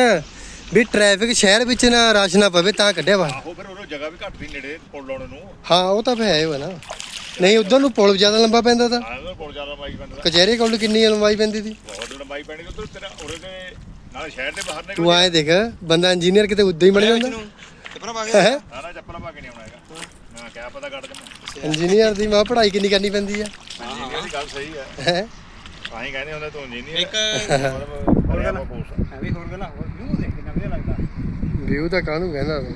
ਵੀ ਟ੍ਰੈਫਿਕ ਸ਼ਹਿਰ ਵਿੱਚ ਨਾ ਰਸ਼ ਨਾ ਪਵੇ ਤਾਂ ਕੱਢਿਆ ਵਾ। ਆਹੋ ਫਿਰ ਉਹ ਜਗ੍ਹਾ ਵੀ ਘੱਟ ਦੀ ਨੇੜੇ ਪੁਲ ਲਾਉਣ ਨੂੰ। ਹਾਂ ਉਹ ਤਾਂ ਫਿਰ ਹੈ ਵਾ ਨਾ। ਨਹੀਂ ਉਧਰ ਨੂੰ ਪੁਲ ਜ਼ਿਆਦਾ ਲੰਬਾ ਪੈਂਦਾ ਤਾਂ। ਆਹ ਪੁਲ ਜ਼ਿਆਦਾ ਬਾਈ ਪੈਂਦਾ। ਕਚਹਿਰੀ ਕੋਲ ਕਿੰਨੀ ਲੰਬਾਈ ਪੈਂਦੀ ਸੀ? ਬਹੁਤ ਲੰਬਾਈ ਪੈਣੀ ਉਧਰ ਤੇਰਾ ਉਰੇ ਨਾਲ ਸ਼ਹਿਰ ਦੇ ਬਾਹਰ ਨੇ ਤੂੰ ਆਏ ਦੇਖ ਬੰਦਾ ਇੰਜੀਨੀਅਰ ਕਿਤੇ ਉੱਦਾਂ ਹੀ ਬਣ ਜਾਂਦਾ। ਕਿਪਰਾ ਪਾ ਕੇ ਹੈ? ਨਾ ਨਾ ਚੱਪਲਾਂ ਪਾ ਕੇ ਨਹੀਂ ਆਉਣਾ ਹੈਗਾ। ਮੈਂ ਕਿਹਾ ਪਤਾ ਕੱਢ ਜਮਾ ਇੰਜੀਨੀਅਰ ਦੀ ਮਾਂ ਪੜ੍ਹਾਈ ਕਿੰਨੀ ਕਰਨੀ ਪੈਂਦੀ ਆ। ਇੰਜੀਨੀਅਰ ਦੀ ਗੱਲ ਸਹੀ ਹੈ ਹੈ? ਤਾਂ ਹੀ ਕਹਿੰਦੇ ਹੁੰਦੇ ਤੂੰ ਇੰਜੀਨੀਅਰ ਇੱਕ ਹੋਰ ਗੱਲ ਹੈ ਵੀ ਹੋਰ ਗੱਲਾਂ ਹੋਰ ਨੂੰ ਦੇਖ ਕਿੰਨਾ ਵਧੀਆ ਲੱਗਦਾ। ਵਿਊ ਤਾਂ ਕਾਹਨੂੰ ਕਹਿੰਦਾ ਤੂੰ?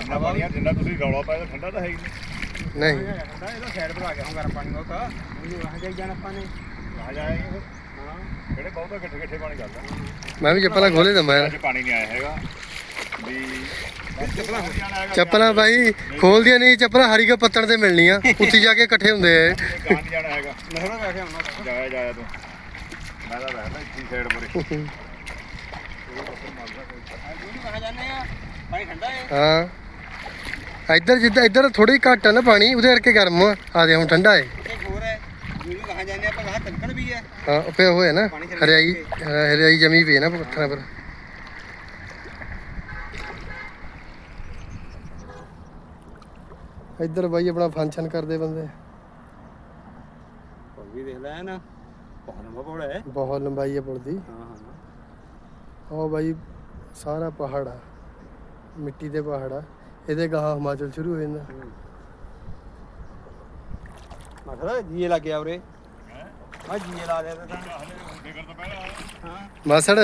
ਇੰਨਾ ਪਾਣੀ ਆ ਜਿੰਨਾ ਤੁਸੀਂ ਰੌਲਾ ਪਾਇਆ ਤਾਂ ਠੰਡਾ ਤਾਂ ਹੈ ਹੀ ਨਹੀਂ। ਨਹੀਂ। ਠੰਡਾ ਇਹਦਾ ਸਾਈਡ ਪਰ ਆ ਗਿਆ ਹੁਣ ਗਰਮ ਪਾਣੀ ਬਹੁਤਾ ਉਹਨੂੰ ਆਹ ਜਾਈ ਜਾਣਾ ਆਪਾਂ ਨੇ। ਆ ਜਾਏਗਾ ਬਹੁਤਾ ਪਾਣੀ ਕਰਦਾ ਮੈਂ ਵੀ ਚੱਪਲਾਂ ਖੋਲੇ ਤਾਂ ਮੈਂ। ਅੱਜ ਪਾਣੀ ਨਹੀਂ ਆਇਆ ਹੈਗਾ। ਵੀ ਚੱਪਲਾਂ ਚੱਪਲਾਂ ਬਾਈ ਖੋਲਦੀਆਂ ਨਹੀਂ। ਚੱਪਲਾਂ ਹਰੀ ਕੇ ਪੱਤਣ ਤੇ ਮਿਲਣੀਆਂ। ਉੱਥੇ ਜਾ ਕੇ ਇਕੱਠੇ ਹੁੰਦੇ ਆ ਇਹ। ਗਾਂ ਨਹੀਂ ਜਾਣਾ ਹੈਗਾ। ਨਹਿਰਾ ਪਾ ਕੇ ਆਉਣਾ ਜਾਇਆ ਜਾਇਆ ਤੂੰ। ਮੈਂ ਤਾਂ ਰਹਿਣਾ ਇੱਥੇ ਸਾਈਡ ਪਰੇ। ਉਹਨੂੰ ਕਹਾ ਜਾਂਦੇ ਆ ਪਾਣੀ ਠੰਡਾ ਹੈ। ਹਾਂ। ਇੱਧਰ ਜਿੱਦਾਂ ਇੱਧਰ ਥੋੜੀ ਘੱਟ ਆ ਨਾ ਪਾਣੀ ਉਹਦੇ ਕਰਕੇ ਗਰਮ ਆ। ਆ ਦੇ ਹੁਣ ਠੰਡਾ ਹੈ ਇੱਕ ਹੋਰ ਹੈ ਜਿਹਨੂੰ ਕਹਾ ਜਾਂਦੇ ਆਪਾਂ ਕਹਾ ਤਲਕਣ ਵੀ ਹੈ ਪਿਆ ਹੋਇਆ ਨਾ ਹਰਿਆਈ ਹਰਿਆਈ ਜਮੀ ਪਈ ਨਾ ਪੱਥਰਾਂ ਪਰ। ਇੱਧਰ ਬਾਈ ਆਪਣਾ ਫੰਕਸ਼ਨ ਕਰਦੇ ਬੰਦੇ। ਉਹ ਵੀ ਦੇਖ ਲੈ ਨਾ ਬਹੁਤ ਲੰਬਾ ਪੌੜਾ ਹੈ। ਬਹੁਤ ਲੰਬਾਈ ਹੈ ਪੁਲ ਦੀ। ਹਾਂ ਹਾਂ ਉਹ ਬਾਈ ਸਾਰਾ ਪਹਾੜ ਆ ਮਿੱਟੀ ਦੇ ਪਹਾੜ ਆ। ਇਹਦੇ ਗਾਹਾਂ ਹਿਮਾਚਲ ਸ਼ੁਰੂ ਹੋ ਜਾਂਦਾ। ਮਸਲਾ ਜੀਏ ਲੱਗ ਗਿਆ ਉਰੇ। ਜੀਏ ਲਾ ਤਾਂ। ਹਾਂ ਮਾਸੜ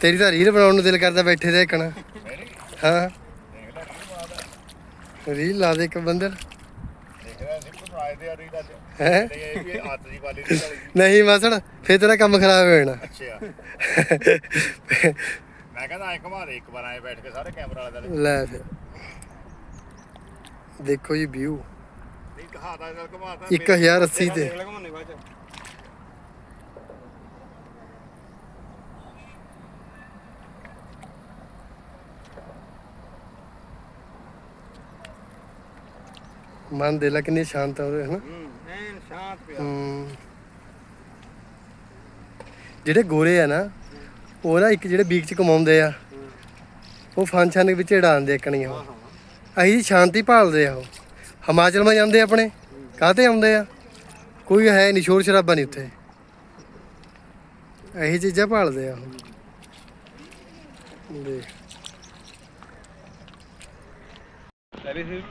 ਤੇਰੀ ਤਾਂ ਰੀਲ ਬਣਾਉਣ ਨੂੰ ਦਿਲ ਕਰਦਾ ਬੈਠੇ ਦੇ ਇੱਕਣ ਮੇਰੀ ਹਾਂ। ਰੀਲ ਲਾ ਦੇ ਇੱਕ ਬੰਦਰ। ਆ ਹੈ? ਨਹੀਂ ਮਾਸੜ ਫੇਰ ਤੇਰਾ ਕੰਮ ਖਰਾਬ ਹੋ ਜਾਣਾ। ਅੱਛਾ ਮੈਂ ਕਹਿੰਦਾ ਐ ਘੁਮਾ ਦੇ ਇੱਕ ਵਾਰ ਐ ਬੈਠ ਕੇ ਸਾਰੇ ਕੈਮਰਾ ਵਾਲੇ ਦਾ। ਲੈ ਫਿਰ। ਦੇਖੋ ਜੀ ਵਿਊ ਕਹਾਤਾ ਨਾਲ ਘੁਮਾਤਾ 1080 ਤੇ ਬਾਅਦ ਚ। ਮਨ ਦੇ ਲਾ ਕਿੰਨੀ ਸ਼ਾਂਤ ਹੋ ਰਿਹਾ ਹੈ ਨਾ ਹੂੰ ਐਨ ਸ਼ਾਂਤ ਪਿਆ। ਹਮ। ਜਿਹੜੇ ਗੋਰੇ ਆ ਨਾ ਉਹ ਨਾ ਇੱਕ ਜਿਹੜੇ ਬੀਚ ਚ ਕਮਾਉਂਦੇ ਆ ਉਹ ਫੰਕਸ਼ਨ ਦੇ ਵਿੱਚ ਢਾਉਂਦੇ ਕਣੀਆਂ ਉਹ। ਅਸੀਂ ਸ਼ਾਂਤੀ ਭਾਲਦੇ ਆ ਉਹ। ਹਿਮਾਚਲ ਮਾ ਜਾਂਦੇ ਆਪਣੇ? ਕਾਹਤੇ ਆਉਂਦੇ ਆ? ਕੋਈ ਹੈ ਨਹੀਂ ਸ਼ੋਰ ਸ਼ਰਾਬਾ ਨਹੀਂ ਉੱਥੇ। ਇਹੀ ਚੀਜ਼ਾਂ ਭਾਲਦੇ ਆ ਉਹ ਦੇਖ। ਲੈ ਵੀ ਫਿਰ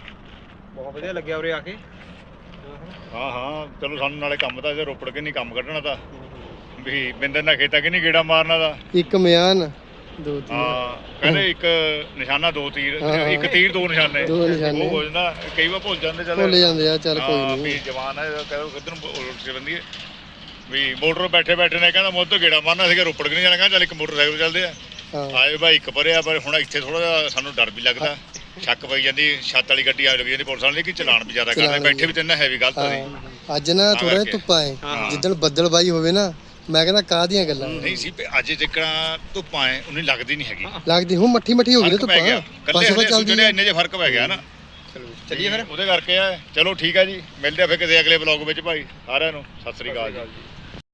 ਬਹੁਤ ਵਧੀਆ ਲੱਗਿਆ ਉਰੇ ਆ ਕੇ। ਹਾਂ ਹਾਂ ਚਲੋ ਸਾਨੂੰ ਨਾਲੇ ਕੰਮ ਤਾਂ ਜੇ ਰੋਪੜ ਕੇ ਨਹੀਂ ਕੰਮ ਕੱਢਣਾ ਤਾਂ। ਵੀ ਬਿੰਦਰ ਨਾਲ ਖੇਤਾਂ ਕਿ ਨਹੀਂ ਗੇੜਾ ਮਾਰਨਾ ਦਾ। ਇੱਕ ਮਿਆਨ। ਦੋ ਤਿੰਨ ਹਾਂ ਕਹਿੰਦੇ ਇੱਕ ਨਿਸ਼ਾਨਾ ਦੋ ਤੀਰ ਹਾਂ। ਇੱਕ ਤੀਰ ਦੋ ਨਿਸ਼ਾਨੇ। ਦੋ ਨਿਸ਼ਾਨੇ। ਉਹ ਹੋ ਜਾਂਦਾ ਕਈ ਵਾਰ ਭੁੱਲ ਜਾਂਦੇ ਚੱਲ। ਭੁੱਲ ਜਾਂਦੇ ਆ ਚੱਲ ਹਾਂ, ਕੋਈ ਨਹੀਂ। ਵੀ ਜਵਾਨ ਹੈ ਕਹਿੰਦਾ ਕਿੱਧਰ ਨੂੰ ਉਲਟ ਕੇ ਬੰਦੀਏ ਵੀ ਮੋਟਰ ਬੈਠੇ ਬੈਠੇ ਨੇ ਕਹਿੰਦਾ ਮੁੱਦ ਗੇੜਾ ਮਾਰਨਾ ਸੀਗਾ ਰੋਪੜ ਕਿ ਨਹੀਂ ਜਾਣਾ? ਕਹਿੰਦਾ ਚੱਲ ਇੱਕ ਮੋਟਰਸਾਈਕਲ ਚੱਲਦੇ ਆ। ਹਾਂ। ਆਏ ਭਾਈ ਇੱਕ ਭਰਿਆ ਪਰ ਹੁਣ ਇੱਥੇ ਥੋੜਾ ਜਿਹਾ ਸਾਨੂੰ ਡਰ ਵੀ ਲੱਗਦਾ। ਸ਼ੱਕ ਪਈ ਜਾਂਦੀ ਛੱਤ ਵਾਲੀ ਗੱਡੀ ਆ ਲੱਗੀ ਜਾਂਦੀ ਪੁਲਿਸ ਵਾਲੀ ਕਿ ਚਲਾਨ ਵੀ ਜ਼ਿਆਦਾ ਕਰਦੇ। ਚਲਾਨ ਬੈਠੇ ਵੀ ਤਿੰਨ ਹੈਵੀ ਗਲਤ ਆ ਜੀ। ਹਾਂ। ਅੱਜ ਨਾ ਥੋੜਾ ਕਰਕੇ। ਧੁੱਪਾਂ ਹੈ ਹਾਂ। ਜਿੱਦਣ ਬੱਦਲਬਾਈ ਹੋਵੇ ਨਾ ਮੈਂ ਕਹਿੰਦਾ ਕਾਹਦੀਆਂ ਗੱਲਾਂ? ਨਹੀਂ ਸੀ ਵੀ ਅੱਜ ਜਿੱਕਣਾ ਧੁੱਪਾਂ ਐ ਉਹਨੀ ਲੱਗਦੀ ਨਹੀਂ ਹੈਗੀ। ਲੱਗਦੀ ਹੁਣ ਮੱਠੀ ਮੱਠੀ ਹੋ ਗਈ ਨਾ ਫ਼ਰਕ ਪੈ ਗਿਆ। ਧੁੱਪਾਂ ਕੱਲੇ ਹਲੇ ਚੱਲਦੀ ਜਿਹੜੇ। ਇੰਨੇ ਜੇ ਫ਼ਰਕ ਪੈ ਗਿਆ ਨਾ। ਚਲੋ ਚੱਲੀਏ ਫਿਰ। ਉਹਦੇ ਕਰਕੇ ਆ। ਚਲੋ ਠੀਕ ਆ ਜੀ ਮਿਲਦੇ ਆ ਫਿਰ ਕਿਸੇ ਅਗਲੇ ਬਲੌਗ ਵਿੱਚ ਭਾਈ। ਸਾਰਿਆਂ ਨੂੰ ਸਤਿ ਸ੍ਰੀ ਅਕਾਲ ਜੀ।